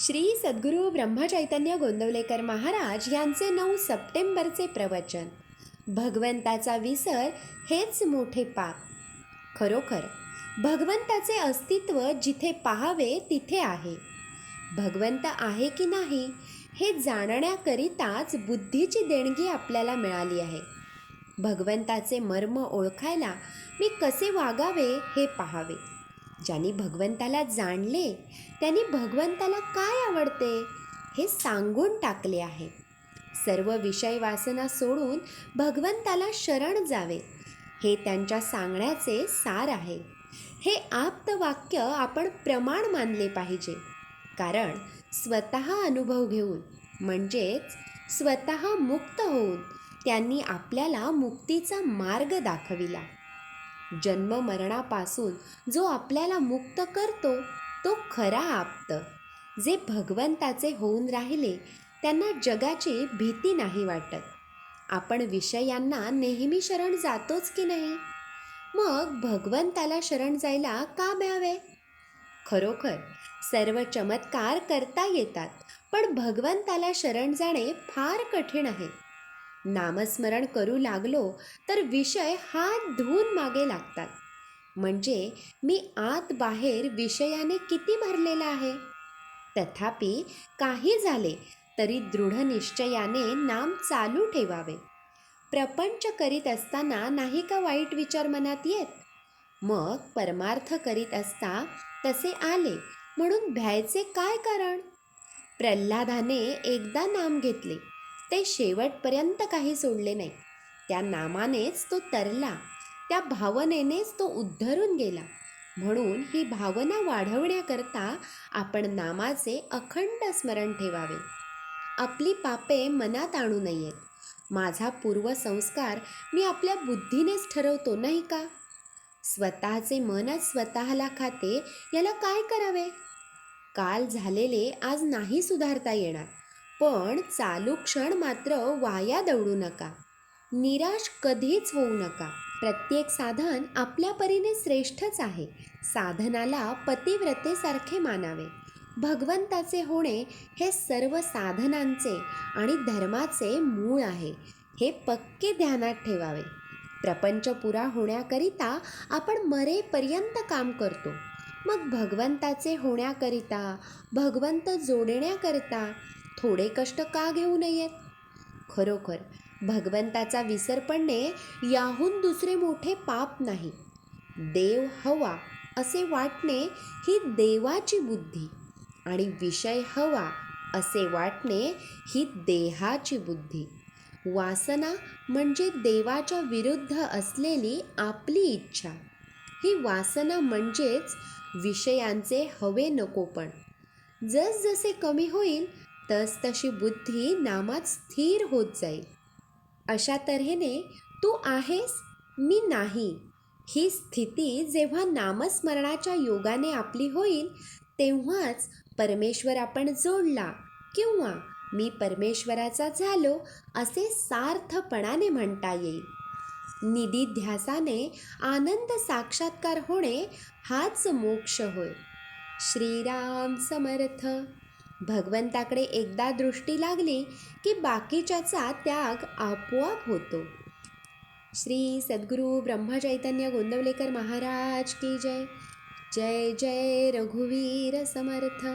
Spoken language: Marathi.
श्री सद्गुरू ब्रह्मचैतन्य गोंदवलेकर महाराज यांचे नऊ सप्टेंबरचे प्रवचन. भगवंताचा विसर हेच मोठे पाप. खरोखर भगवंताचे अस्तित्व जिथे पाहावे तिथे आहे. भगवंत आहे की नाही हे जाणण्याकरिताच बुद्धीची देणगी आपल्याला मिळाली आहे. भगवंताचे मर्म ओळखायला मी कसे वागावे हे पाहावे. ज्यांनी भगवंताला जाणले त्यांनी भगवंताला काय आवडते हे सांगून टाकले आहे. सर्व विषय वासना सोडून भगवंताला शरण जावे हे त्यांच्या सांगण्याचे सार आहे. हे आप्त वाक्य आपण प्रमाण मानले पाहिजे कारण स्वतः अनुभव घेऊन म्हणजेच स्वतः मुक्त होऊन त्यांनी आपल्याला मुक्तीचा मार्ग दाखविला. जन्म मरणापासून जो आपल्याला मुक्त करतो तो खरा आप्त. जे भगवंताचे होऊन राहिले त्यांना जगाची भीती नाही वाटत. आपण विषयांना नेहमी शरण जातोच की नाही? मग भगवंताला शरण जायला का भ्यावे? खरोखर सर्व चमत्कार करता येतात पण भगवंताला शरण जाणे फार कठीण आहे. नामस्मरण करू लागलो तर विषय हात धुवून मागे लागतात. म्हणजे मी आत बाहेर विषयाने किती भरलेला आहे? तथापि काही झाले तरी दृढ निश्चयाने नाम चालू ठेवावे. प्रपंच करीत असताना नाही का वाईट विचार मनात येत? मग परमार्थ करीत असता तसे आले म्हणून भ्यायचे काय कारण? प्रल्हादाने एकदा नाम घेतले. ते शेवटपर्यंत काही सोडले नाही. त्या नामानेच तो तरला त्या भावनेनेच तो उद्धरून गेला. म्हणून ही भावना वाढवण्याकरता आपण नामाचे अखंड स्मरण ठेवावे. आपली पापे मनात आणू नयेत. माझा पूर्वसंस्कार मी आपल्या बुद्धीनेच ठरवतो नाही का? स्वतःचे मनच स्वतःला खाते याला काय करावे? काल झालेले आज नाही सुधारता येणार. पण चालू क्षण मात्र वाया दवडू नका. निराश कधीच होऊ नका. प्रत्येक साधन आपल्या परीने श्रेष्ठच आहे. साधनाला पतिव्रतेसारखे मानावे. भगवंताचे होणे हे सर्व साधनांचे आणि धर्माचे मूळ आहे. हे पक्के ध्यानात ठेवावे. प्रपंच पुरा होण्याकरिता आपण मरेपर्यंत काम करतो. मग भगवंताचे होण्याकरिता भगवंत जोडण्याकरिता थोडे कष्ट का घेऊ नयेत? खरोखर भगवंताचा विसर पडणे याहून दुसरे मोठे पाप नाही. देव हवा असे वाटणे ही देवाची बुद्धी आणि विषय हवा असे वाटणे ही देहाची बुद्धी. वासना म्हणजे देवाच्या विरुद्ध असलेली आपली इच्छा. ही वासना म्हणजेच विषयांचे हवे नकोपण जसजसे कमी होईल तसतशी बुद्धी नामात स्थिर होत जाईल. अशा तऱ्हेने तू आहेस मी नाही. ही स्थिती जेव्हा नामस्मरणाच्या योगाने आपली होईल तेव्हाच परमेश्वर आपण जोडला किंवा मी परमेश्वराचा झालो असे सार्थपणाने म्हणता येईल. निधिध्यासाने आनंद साक्षात्कार होणे हाच मोक्ष होय. श्रीराम समर्थ. भगवंताकडे एकदा दृष्टी लागली की बाकीच्याचा त्याग आपोआप होतो. श्री सद्गुरू ब्रह्मचैतन्य गोंदवलेकर महाराज की जय. जय जय रघुवीर समर्थ.